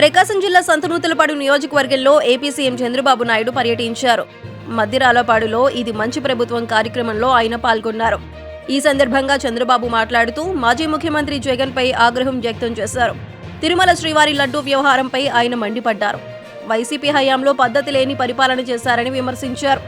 ప్రకాశం జిల్లా సంతనూతలపాడు నియోజకవర్గంలో AP CM Chandrababu Naidu పర్యటించారు. మద్దిరాలపాడులో ఇది మంచి ప్రభుత్వం కార్యక్రమంలో ఆయన పాల్గొన్నారు. ఈ సందర్భంగా చంద్రబాబు మాట్లాడుతూ మాజీ ముఖ్యమంత్రి జగన్పై ఆగ్రహం వ్యక్తం చేశారు. తిరుమల శ్రీవారి లడ్డూ వ్యవహారంపై ఆయన మండిపడ్డారు. వైసీపీ హయాంలో పద్ధతి లేని పరిపాలన చేశారని విమర్శించారు.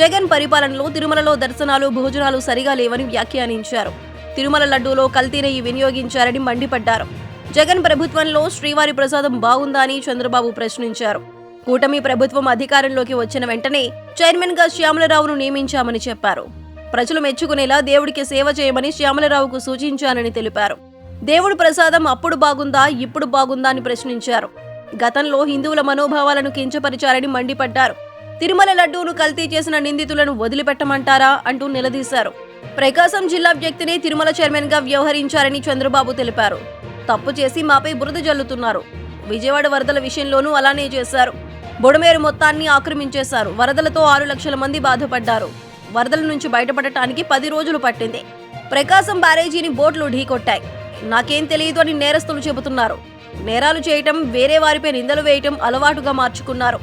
జగన్ పరిపాలనలో తిరుమలలో దర్శనాలు భోజనాలు సరిగా లేవని వ్యాఖ్యానించారు. తిరుమల లడ్డూలో కల్తీ నెయ్యి వినియోగించారని మండిపడ్డారు. జగన్ ప్రభుత్వంలో శ్రీవారి ప్రసాదం బాగుందా అని చంద్రబాబు ప్రశ్నించారు. కూటమి ప్రభుత్వం అధికారంలోకి వచ్చిన వెంటనే చైర్మన్గా శ్యామలరావును నియమించామని చెప్పారు. ప్రజలు మెచ్చుకునేలా దేవుడికి సేవ చేయమని శ్యామలరావుకు సూచించానని తెలిపారు. దేవుడు ప్రసాదం అప్పుడు బాగుందా ఇప్పుడు బాగుందా అని ప్రశ్నించారు. గతంలో హిందువుల మనోభావాలను కించపరిచారని మండిపడ్డారు. తిరుమల లడ్డూను కల్తీ చేసిన నిందితులను వదిలిపెట్టమంటారా అంటూ నిలదీశారు. ప్రకాశం జిల్లా వ్యక్తిని తిరుమల చైర్మన్గా వ్యవహరించారని చంద్రబాబు తెలిపారు. తప్పు చేసి మాపై బురద జల్లుతున్నారు. విజయవాడ వరదల విషయంలోనూ అలానే చేశారు. బుడమేరు మొత్తాన్ని ఆక్రమించేశారు. వరదలతో ఆరు లక్షల మంది బాధపడ్డారు. వరదల నుంచి బయటపడటానికి పది రోజులు పట్టింది. ప్రకాశం బ్యారేజీని బోట్లు ఢీకొట్టాయి. నాకేం తెలియదు అని నేరస్తులు చెబుతున్నారు. నేరాలు చేయటం వేరే వారిపై నిందలు వేయటం అలవాటుగా మార్చుకున్నారు.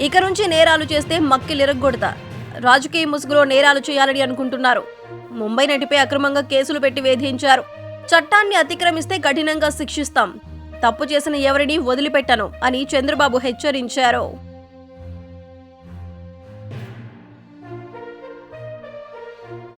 ఇక నుంచి నేరాలు చేస్తే మక్కిలిరగొడతా రాజకీయ ముసుగులో నేరాలు చేయాలని అనుకుంటున్నారు. ముంబై నటిపై అక్రమంగా కేసులు పెట్టి వేధించారు. చట్టాన్ని అతిక్రమిస్తే కఠినంగా శిక్షిస్తాం. తప్పు చేసిన ఎవరిని వదిలిపెట్టను అని చంద్రబాబు హెచ్చరించారు.